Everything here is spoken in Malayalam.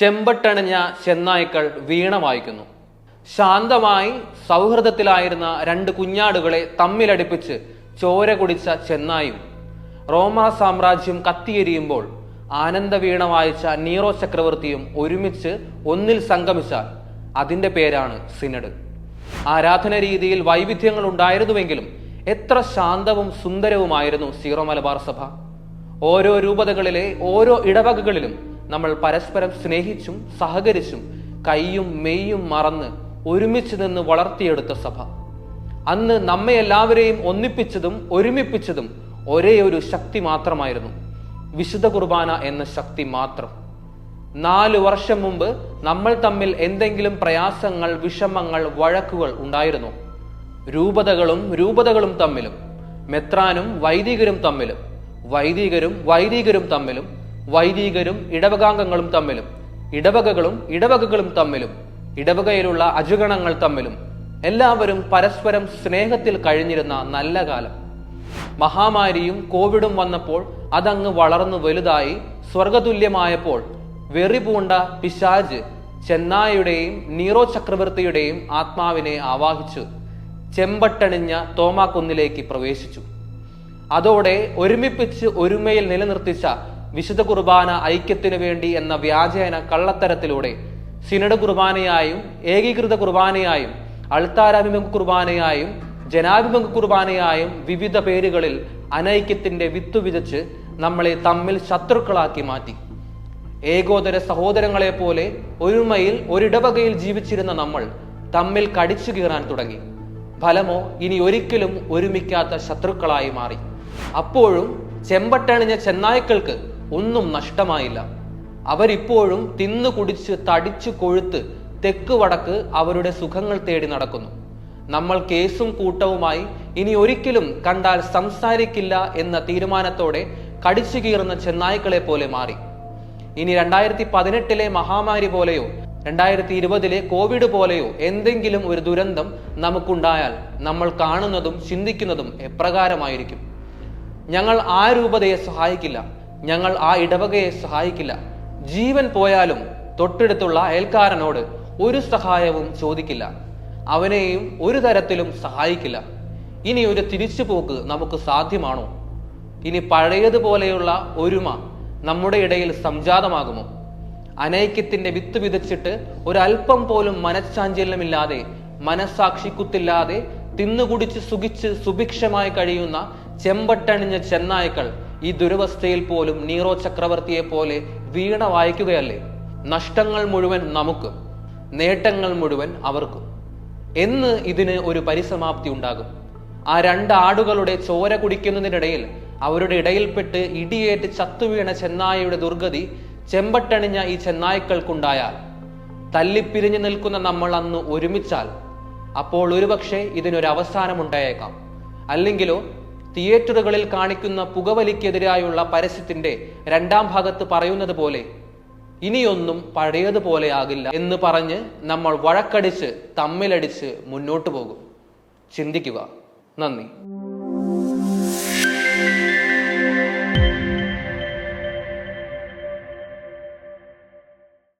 ചെമ്പട്ടണിഞ്ഞ ചെന്നായ്ക്കൾ വീണ വായിക്കുന്നു ശാന്തമായി സൗഹൃദത്തിലായിരുന്ന രണ്ട് കുഞ്ഞാടുകളെ തമ്മിലടിപ്പിച്ച് ചോര കുടിച്ച ചെന്നായും റോമാ സാമ്രാജ്യം കത്തിയെരിയുമ്പോൾ ആനന്ദവീണ വായിച്ച നീറോ ചക്രവർത്തിയും ഒരുമിച്ച് ഒന്നിൽ സംഗമിച്ചാൽ അതിന്റെ പേരാണ് സിനഡ്. ആരാധന രീതിയിൽ വൈവിധ്യങ്ങൾ ഉണ്ടായിരുന്നുവെങ്കിലും എത്ര ശാന്തവും സുന്ദരവുമായിരുന്നു സീറോ മലബാർ സഭ. ഓരോ രൂപതകളിലെ ഓരോ ഇടവകകളിലും നമ്മൾ പരസ്പരം സ്നേഹിച്ചും സഹകരിച്ചും കൈയും മെയ്യും മറന്ന് ഒരുമിച്ച് നിന്ന് വളർത്തിയെടുത്ത സഭ. അന്ന് നമ്മെ എല്ലാവരെയും ഒന്നിപ്പിച്ചതും ഒരുമിപ്പിച്ചതും ഒരേ ഒരു ശക്തി മാത്രമായിരുന്നു. വിശുദ്ധ കുർബാന എന്ന ശക്തി മാത്രം. നാല് വർഷം മുമ്പ് നമ്മൾ തമ്മിൽ എന്തെങ്കിലും പ്രയാസങ്ങൾ വിഷമങ്ങൾ വഴക്കുകൾ ഉണ്ടായിരുന്നു. രൂപതകളും രൂപതകളും തമ്മിലും മെത്രാനും വൈദികരും തമ്മിലും വൈദികരും വൈദികരും തമ്മിലും വൈദികരും ഇടവകാംഗങ്ങളും തമ്മിലും ഇടവകകളും ഇടവകകളും തമ്മിലും ഇടവകയിലുള്ള അജുഗണങ്ങൾ തമ്മിലും എല്ലാവരും പരസ്പരം സ്നേഹത്തിൽ കഴിഞ്ഞിരുന്ന നല്ല കാലം. മഹാമാരിയും കോവിഡും വന്നപ്പോൾ അതങ്ങ് വളർന്നു വലുതായി സ്വർഗതുല്യമായപ്പോൾ വെറിപൂണ്ട പിശാജ് ചെന്നായുടെയും നീറോ ചക്രവർത്തിയുടെയും ആത്മാവിനെ ആവാഹിച്ചു ചെമ്പട്ടണിഞ്ഞ തോമാക്കുന്നിലേക്ക് പ്രവേശിച്ചു. അതോടെ ഒരുമിപ്പിച്ച് ഒരുമയിൽ നിലനിർത്തിച്ച വിശുദ്ധ കുർബാന ഐക്യത്തിനു വേണ്ടി എന്ന വ്യാജേന കള്ളത്തരത്തിലൂടെ സിനഡ് കുർബാനയായും ഏകീകൃത കുർബാനയായും അൾത്താരാഭിമുഖ കുർബാനയായും ജനാഭിമുഖ കുർബാനയായും വിവിധ പേരുകളിൽ അനൈക്യത്തിന്റെ വിത്തു വിതച്ച് നമ്മളെ തമ്മിൽ ശത്രുക്കളാക്കി മാറ്റി. ഏകോദര സഹോദരങ്ങളെ പോലെ ഒരുമയിൽ ഒരിടവകയിൽ ജീവിച്ചിരുന്ന നമ്മൾ തമ്മിൽ കടിച്ചു കീറാൻ തുടങ്ങി. ഫലമോ ഇനി ഒരിക്കലും ഒരുമിക്കാത്ത ശത്രുക്കളായി മാറി. അപ്പോഴും ചെമ്പട്ടണിഞ്ഞ ചെന്നായ്ക്കൾക്ക് ഒന്നും നഷ്ടമായില്ല. അവരിപ്പോഴും തിന്നു കുടിച്ച് തടിച്ചു കൊഴുത്ത് തെക്ക് വടക്ക് അവരുടെ സുഖങ്ങൾ തേടി നടക്കുന്നു. നമ്മൾ കേസും കൂട്ടവുമായി ഇനി ഒരിക്കലും കണ്ടാൽ സംസാരിക്കില്ല എന്ന തീരുമാനത്തോടെ കടിച്ചു കീറുന്ന ചെന്നായ്ക്കളെ പോലെ മാറി. ഇനി രണ്ടായിരത്തി പതിനെട്ടിലെ മഹാമാരി പോലെയോ രണ്ടായിരത്തി ഇരുപതിലെ കോവിഡ് പോലെയോ എന്തെങ്കിലും ഒരു ദുരന്തം നമുക്കുണ്ടായാൽ നമ്മൾ കാണുന്നതും ചിന്തിക്കുന്നതും എപ്രകാരമായിരിക്കും. ഞങ്ങൾ ആ രൂപതയെ സഹായിക്കില്ല. ഞങ്ങൾ ആ ഇടവകയെ സഹായിക്കില്ല. ജീവൻ പോയാലും തൊട്ടടുത്തുള്ള അയൽക്കാരനോട് ഒരു സഹായവും ചോദിക്കില്ല. അവനെയും ഒരു തരത്തിലും സഹായിക്കില്ല. ഇനി ഒരു തിരിച്ചുപോക്ക് നമുക്ക് സാധ്യമാണോ? ഇനി പഴയതുപോലെയുള്ള ഒരുമ നമ്മുടെ ഇടയിൽ സംജാതമാകുമോ? അനൈക്യത്തിന്റെ വിത്ത് വിതച്ചിട്ട് ഒരല്പം പോലും മനഃശാഞ്ചല്യമില്ലാതെ മനസ്സാക്ഷി കുത്തില്ലാതെ തിന്നുകുടിച്ച് സുഖിച്ച് സുഭിക്ഷമായി കഴിയുന്ന ചെമ്പട്ടണിഞ്ഞ ചെന്നായ്ക്കൾ ഈ ദുരവസ്ഥയിൽ പോലും നീറോ ചക്രവർത്തിയെ പോലെ വീണ വായിക്കുകയല്ലേ? നഷ്ടങ്ങൾ മുഴുവൻ നമുക്ക് നേട്ടങ്ങൾ മുഴുവൻ അവർക്ക്. എന്ന് ഇതിന് ഒരു പരിസമാപ്തി ഉണ്ടാകും. ആ രണ്ട് ആടുകളുടെ ചോര കുടിക്കുന്നതിനിടയിൽ അവരുടെ ഇടയിൽപ്പെട്ട് ഇടിയേറ്റ് ചത്തുവീണ ചെന്നായയുടെ ദുർഗതി ചെമ്പട്ടണിഞ്ഞ ഈ ചെന്നായ്ക്കൾക്കുണ്ടായാൽ തല്ലിപ്പിരിഞ്ഞു നിൽക്കുന്ന നമ്മൾ അന്ന് ഒരുമിച്ചാൽ അപ്പോൾ ഒരുപക്ഷെ ഇതിനൊരു അവസാനമുണ്ടായേക്കാം അല്ലെങ്കിലോ തിയേറ്ററുകളിൽ കാണിക്കുന്ന പുകവലിക്കെതിരായുള്ള പരസ്യത്തിന്റെ രണ്ടാം ഭാഗത്ത് പറയുന്നത് പോലെ ഇനിയൊന്നും പഴയതുപോലെ പഴയതുപോലെയാകില്ല എന്ന് പറഞ്ഞ് നമ്മൾ വഴക്കടിച്ച് തമ്മിലടിച്ച് മുന്നോട്ടു പോകും. ചിന്തിക്കുക. നന്ദി.